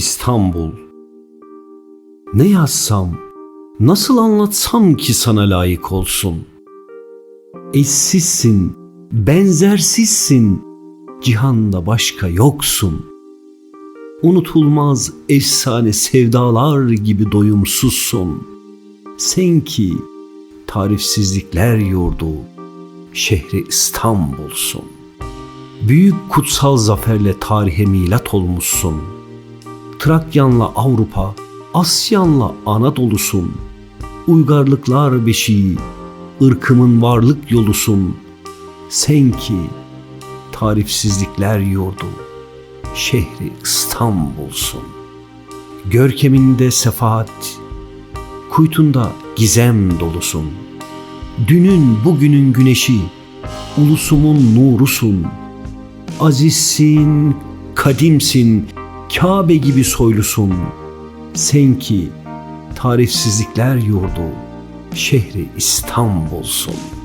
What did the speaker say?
İstanbul. Ne yazsam, nasıl anlatsam ki sana layık olsun? Eşsizsin, benzersizsin, cihanda başka yoksun. Unutulmaz efsane sevdalar gibi doyumsuzsun. Sen ki tarifsizlikler yurdu, şehri İstanbul'sun. Büyük kutsal zaferle tarihe milat olmuşsun. Trakyanla Avrupa, Asyanla Anadolu'sun. Uygarlıklar beşiği, ırkımın varlık yolusun. Sen ki tarifsizlikler yurdu, şehri İstanbul'sun. Görkeminde sefaat, kuytunda gizem dolusun. Dünün bugünün güneşi, ulusumun nurusun. Azizsin, kadimsin, Kabe gibi soylusun. Sen ki tarifsizlikler yurdu, şehri İstanbul'sun.''